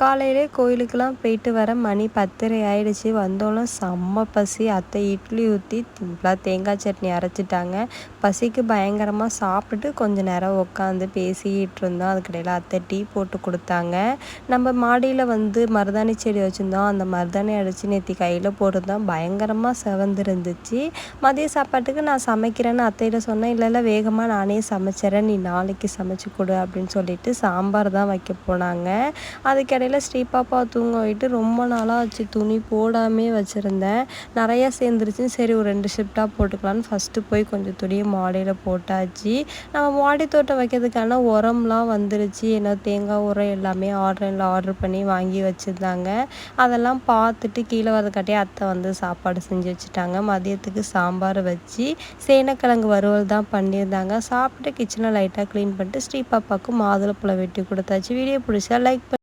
காலையிலே கோயிலுக்கெல்லாம் போயிட்டு வர மணி பத்தரை ஆயிடுச்சு. வந்தோன்னே செம்ம பசி. அத்தை இட்லி ஊற்றி ஃபுல்லாக தேங்காய் சட்னி அரைச்சிட்டாங்க. பசிக்கு பயங்கரமாக சாப்பிட்டுட்டு கொஞ்ச நேரம் உட்காந்து பேசிக்கிட்டு இருந்தோம். அதுக்கிடையில் அத்தை டீ போட்டு கொடுத்தாங்க. நம்ம மாடியில் வந்து மருதாணி செடி வச்சுருந்தோம். அந்த மருதாணி அடித்து நேற்று கையில் போட்டிருந்தோம். பயங்கரமாக செவந்துருந்துச்சு. மதிய சாப்பாட்டுக்கு நான் சமைக்கிறேன்னு அத்தையிட்ட சொன்னேன். இல்லை இல்லை வேகமாக நானே சமைச்சிறேன். நீ நாளைக்கு சமைச்சு கொடு அப்படின்னு சொல்லிட்டு சாம்பார் தான் வைக்க போனாங்க. அதுக்கடையில் ஸ்ரீபாப்பா தூங்க வைட்டு ரொம்ப நாளாக வச்சு துணி போடாமே வச்சுருந்தேன். நிறையா சேர்ந்துருச்சுன்னு சரி ஒரு ரெண்டு ஷிஃப்டாக போட்டுக்கலான்னு ஃபஸ்ட்டு போய் கொஞ்சம் துணியை மாடியில் போட்டாச்சு. நம்ம மாடி தோட்டம் வைக்கிறதுக்கான உரம்லாம் வந்துருச்சு. என்ன தேங்காய் உரம் எல்லாமே ஆன்லைனில் ஆர்டர் பண்ணி வாங்கி வச்சுருந்தாங்க. அதெல்லாம் பார்த்துட்டு கீழே வரதுக்காட்டியே அத்தை வந்து சாப்பாடு செஞ்சு வச்சுட்டாங்க. மதியத்துக்கு சாம்பார் வச்சு சேனக்கிழங்கு வறுவல் தான் பண்ணியிருந்தாங்க. சாப்பிட்டு கிச்சனை லைட்டாக க்ளீன் பண்ணிட்டு ஸ்ரீ பாப்பாவுக்கு மாதுளப்பழம் வெட்டி கொடுத்தாச்சு. வீடியோ பிடிச்சா லைக்